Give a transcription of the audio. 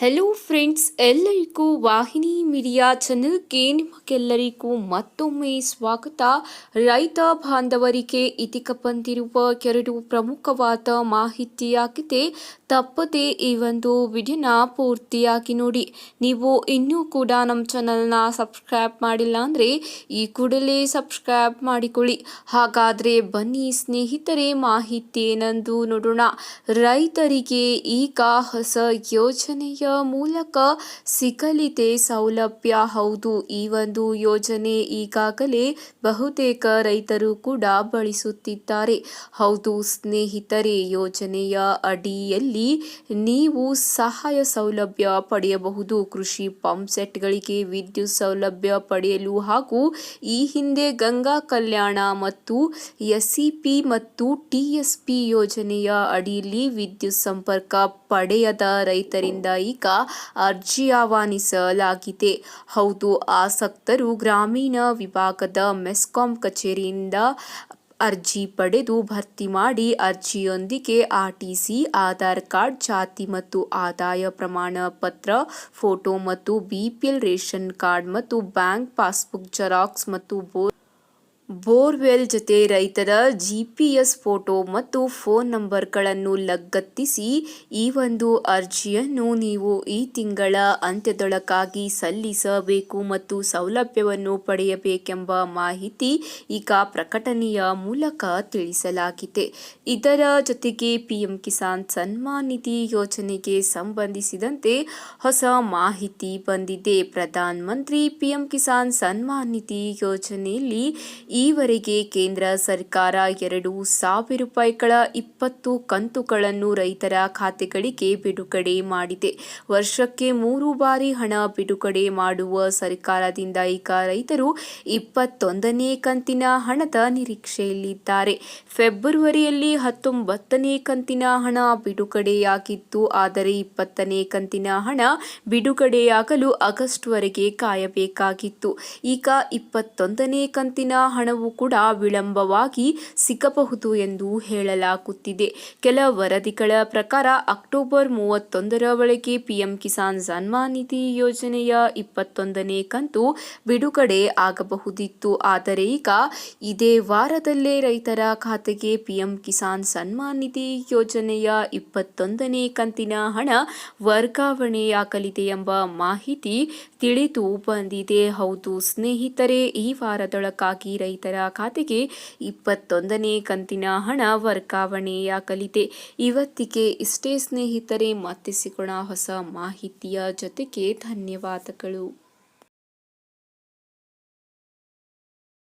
Hello friends ಎಲ್ಲರಿಗೂ ವಾಹಿನಿ media ಚಾನಲ್ಗೆ ನಿಮಗೆಲ್ಲರಿಗೂ ಮತ್ತೊಮ್ಮೆ ಸ್ವಾಗತ. ರೈತ ಬಾಂಧವರಿಗೆ ಇದೀಗ ಬಂದಿರುವ ಎರಡು ಪ್ರಮುಖವಾದ ಮಾಹಿತಿಯಾಗಿದೆ. ತಪ್ಪದೆ ಈ ಒಂದು ವಿಡಿಯೋನ ಪೂರ್ತಿಯಾಗಿ ನೋಡಿ. ನೀವು ಇನ್ನೂ ಕೂಡ ನಮ್ಮ ಚಾನಲ್ನ ಸಬ್ಸ್ಕ್ರೈಬ್ ಮಾಡಿಲ್ಲ ಅಂದರೆ ಈ ಕೂಡಲೇ ಸಬ್ಸ್ಕ್ರೈಬ್ ಮಾಡಿಕೊಳ್ಳಿ. ಹಾಗಾದರೆ ಬನ್ನಿ ಸ್ನೇಹಿತರೆ ಮಾಹಿತಿ ಏನೆಂದು ನೋಡೋಣ. ರೈತರಿಗೆ ಈಗ ಹೊಸ ಯೋಜನೆಯ ಮೂಲಕ ಸಿಗಲಿದೆ ಸೌಲಭ್ಯ. ಹೌದು, ಈ ಒಂದು ಯೋಜನೆ ಈಗಾಗಲೇ ಬಹುತೇಕ ರೈತರು ಕೂಡ ಬಳಸುತ್ತಿದ್ದಾರೆ. ಹೌದು, ಸ್ನೇಹಿತರೆ, ಯೋಜನೆಯ ಅಡಿಯಲ್ಲಿ ನೀವು ಸಹಾಯ ಸೌಲಭ್ಯ ಪಡೆಯಬಹುದು. ಕೃಷಿ ಪಂಪ್ ಸೆಟ್ಗಳಿಗೆ ವಿದ್ಯುತ್ ಸೌಲಭ್ಯ ಪಡೆಯಲು ಹಾಗೂ ಈ ಹಿಂದೆ ಗಂಗಾ ಕಲ್ಯಾಣ ಮತ್ತು ಎಸ್ಸಿಪಿ ಮತ್ತು ಟಿಎಸ್ಪಿ ಯೋಜನೆಯ ಅಡಿಯಲ್ಲಿ ವಿದ್ಯುತ್ ಸಂಪರ್ಕ ಪಡೆಯದ ರೈತರಿಂದ ಈಗ ಅರ್ಜಿ ಆಹ್ವಾನಿಸಲಾಗಿದೆ. ಹೌದು, ಆಸಕ್ತರು ಗ್ರಾಮೀಣ ವಿಭಾಗದ ಮೆಸ್ಕಾಂ ಕಚೇರಿಯಿಂದ ಅರ್ಜಿ ಪಡೆದು ಭರ್ತಿ ಮಾಡಿ ಅರ್ಜಿಯೊಂದಿಗೆ ಆರ್ಟಿಸಿ, ಆಧಾರ್ ಕಾರ್ಡ್, ಜಾತಿ ಮತ್ತು ಆದಾಯ ಪ್ರಮಾಣ ಪತ್ರ ಫೋಟೋ ಮತ್ತು ಬಿಪಿಎಲ್ ರೇಷನ್ ಕಾರ್ಡ್ ಮತ್ತು ಬ್ಯಾಂಕ್ ಪಾಸ್ಬುಕ್ ಜೆರಾಕ್ಸ್ ಮತ್ತು ಬೋ ಬೋರ್ವೆಲ್ ಜೊತೆ ರೈತರ ಜಿಪಿಎಸ್ ಫೋಟೋ ಮತ್ತು ಫೋನ್ ನಂಬರ್ಗಳನ್ನು ಲಗತ್ತಿಸಿ ಈ ಒಂದು ಅರ್ಜಿಯನ್ನು ನೀವು ಈ ತಿಂಗಳ ಅಂತ್ಯದೊಳಗಾಗಿ ಸಲ್ಲಿಸಬೇಕು ಮತ್ತು ಸೌಲಭ್ಯವನ್ನು ಪಡೆಯಬೇಕೆಂಬ ಮಾಹಿತಿ ಈಗ ಪ್ರಕಟಣೆಯ ಮೂಲಕ ತಿಳಿಸಲಾಗಿದೆ. ಇದರ ಜೊತೆಗೆ ಪಿಎಂ ಕಿಸಾನ್ ಸನ್ಮಾನ್ ನಿಧಿ ಯೋಜನೆಗೆ ಸಂಬಂಧಿಸಿದಂತೆ ಹೊಸ ಮಾಹಿತಿ ಬಂದಿದೆ. ಪ್ರಧಾನ ಮಂತ್ರಿ ಪಿಎಂ ಕಿಸಾನ್ ಸನ್ಮಾನ್ ನಿಧಿ ಯೋಜನೆಯಲ್ಲಿ ಈವರೆಗೆ ಕೇಂದ್ರ ಸರ್ಕಾರ ಎರಡು ಸಾವಿರ ರೂಪಾಯಿಗಳ ಇಪ್ಪತ್ತು ಕಂತುಗಳನ್ನು ರೈತರ ಖಾತೆಗಳಿಗೆ ಬಿಡುಗಡೆ ಮಾಡಿದೆ. ವರ್ಷಕ್ಕೆ ಮೂರು ಬಾರಿ ಹಣ ಬಿಡುಗಡೆ ಮಾಡುವ ಸರ್ಕಾರದಿಂದ ಈಗ ರೈತರು ಇಪ್ಪತ್ತೊಂದನೇ ಕಂತಿನ ಹಣದ ನಿರೀಕ್ಷೆಯಲ್ಲಿದ್ದಾರೆ. ಫೆಬ್ರವರಿಯಲ್ಲಿ ಹತ್ತೊಂಬತ್ತನೇ ಕಂತಿನ ಹಣ ಬಿಡುಗಡೆಯಾಗಿತ್ತು. ಆದರೆ ಇಪ್ಪತ್ತನೇ ಕಂತಿನ ಹಣ ಬಿಡುಗಡೆಯಾಗಲು ಆಗಸ್ಟ್ವರೆಗೆ ಕಾಯಬೇಕಾಗಿತ್ತು. ಈಗ ಇಪ್ಪತ್ತೊಂದನೇ ಕಂತಿನ ಹಣವು ಕೂಡ ವಿಳಂಬವಾಗಿ ಸಿಗಬಹುದು ಎಂದು ಹೇಳಲಾಗುತ್ತಿದೆ. ಕೆಲ ವರದಿಗಳ ಪ್ರಕಾರ ಅಕ್ಟೋಬರ್ ಮೂವತ್ತೊಂದರ ಒಳಗೆ ಪಿಎಂ ಕಿಸಾನ್ ಸನ್ಮಾನ್ ನಿಧಿ ಯೋಜನೆಯ ಇಪ್ಪತ್ತೊಂದನೇ ಕಂತು ಬಿಡುಗಡೆ ಆಗಬಹುದಿತ್ತು. ಆದರೆ ಈಗ ಇದೇ ವಾರದಲ್ಲೇ ರೈತರ ಖಾತೆಗೆ ಪಿಎಂ ಕಿಸಾನ್ ಸನ್ಮಾನ್ ನಿಧಿ ಯೋಜನೆಯ ಇಪ್ಪತ್ತೊಂದನೇ ಕಂತಿನ ಹಣ ವರ್ಗಾವಣೆಯಾಗಲಿದೆ ಎಂಬ ಮಾಹಿತಿ ತಿಳಿದು ಬಂದಿದೆ. ಹೌದು, ಸ್ನೇಹಿತರೆ, ಈ ವಾರದೊಳಗಾಗಿ ರೈತರ ಖಾತೆಗೆ ಇಪ್ಪತ್ತೊಂದನೇ ಕಂತಿನ ಹಣ ವರ್ಗಾವಣೆಯಾಗಲಿದೆ ಇವತ್ತಿಗೆ ಇಷ್ಟೇ ಸ್ನೇಹಿತರೆ ಮತ್ತೆ ಹೊಸ ಮಾಹಿತಿಯ ಜೊತೆಗೆ ಧನ್ಯವಾದಗಳು.